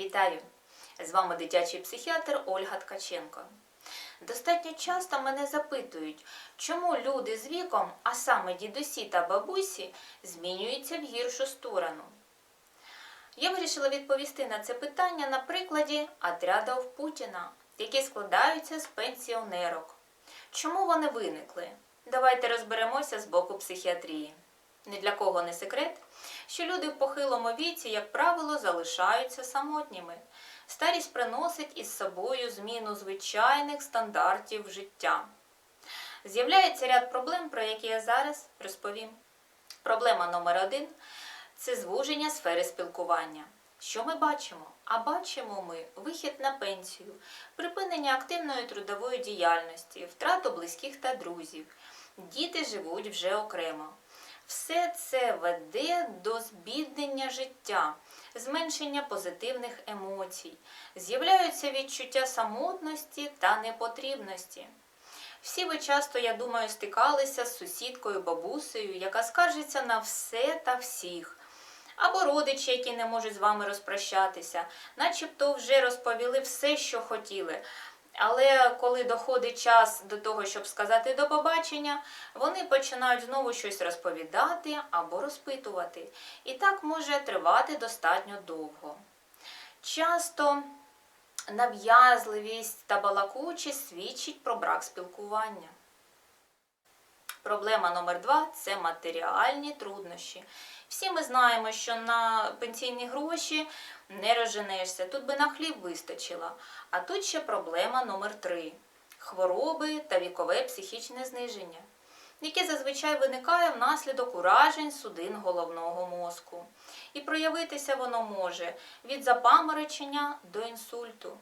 Вітаю! З вами дитячий психіатр Ольга Ткаченко. Достатньо часто мене запитують, чому люди з віком, а саме дідусі та бабусі, змінюються в гіршу сторону. Я вирішила відповісти на це питання на прикладі отрядів Путіна, які складаються з пенсіонерок. Чому вони виникли? Давайте розберемося з боку психіатрії. Ні для кого не секрет, що люди в похилому віці, як правило, залишаються самотніми. Старість приносить із собою зміну звичайних стандартів життя. З'являється ряд проблем, про які я зараз розповім. Проблема номер один це звуження сфери спілкування. Що ми бачимо? А бачимо ми вихід на пенсію, припинення активної трудової діяльності, втрату близьких та друзів. Діти живуть вже окремо. Все це веде до збіднення життя, зменшення позитивних емоцій, з'являються відчуття самотності та непотрібності. Всі ви часто, я думаю, стикалися з сусідкою бабусею, яка скаржиться на все та всіх. Або родичі, які не можуть з вами розпрощатися, начебто вже розповіли все, що хотіли. Але коли доходить час до того, щоб сказати до побачення, вони починають знову щось розповідати або розпитувати. І так може тривати достатньо довго. Часто нав'язливість та балакучість свідчить про брак спілкування. Проблема номер два це матеріальні труднощі. Всі ми знаємо, що на пенсійні гроші не розженешся, тут би на хліб вистачило. А тут ще проблема номер три хвороби та вікове психічне зниження, яке зазвичай виникає внаслідок уражень судин головного мозку. І проявитися воно може від запаморочення до інсульту.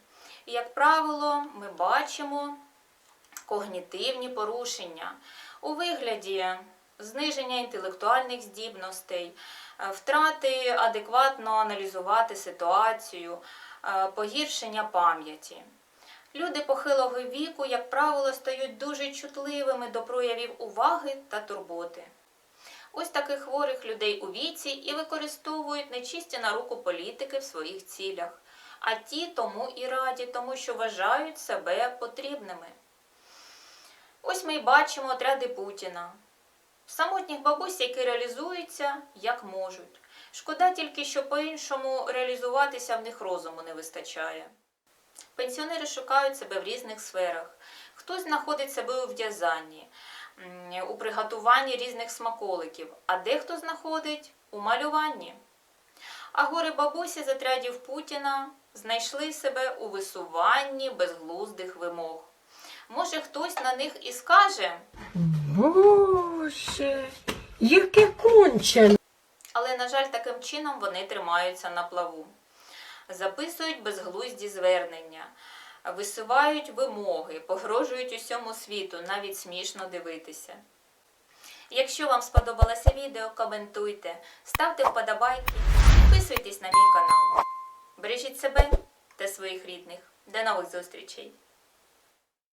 І, як правило, ми бачимо когнітивні порушення у вигляді зниження інтелектуальних здібностей, е, втрати адекватно аналізувати ситуацію, е, погіршення пам'яті. Люди похилого віку, як правило, стають дуже чутливими до проявів уваги та турботи. Ось таких хворих людей у віці і використовують нечисті на руку політики в своїх цілях, а ті тому і раді, тому що вважають себе потрібними. Ось ми й бачимо отряди Путіна. Самотніх бабусь, які реалізуються як можуть. Шкода тільки, що по-іншому реалізуватися в них розуму не вистачає. Пенсіонери шукають себе в різних сферах. Хтось знаходить себе у в'язанні, у приготуванні різних смаколиків, а дехто знаходить у малюванні. А гори бабусі з отрядів Путіна знайшли себе у висуванні безглуздих вимог. Може, хтось на них і скаже, Боже, яке кончене. але, на жаль, таким чином вони тримаються на плаву. Записують безглузді звернення, висувають вимоги, погрожують усьому світу, навіть смішно дивитися. Якщо вам сподобалося відео, коментуйте, ставте вподобайки, підписуйтесь на мій канал. Бережіть себе та своїх рідних. До нових зустрічей!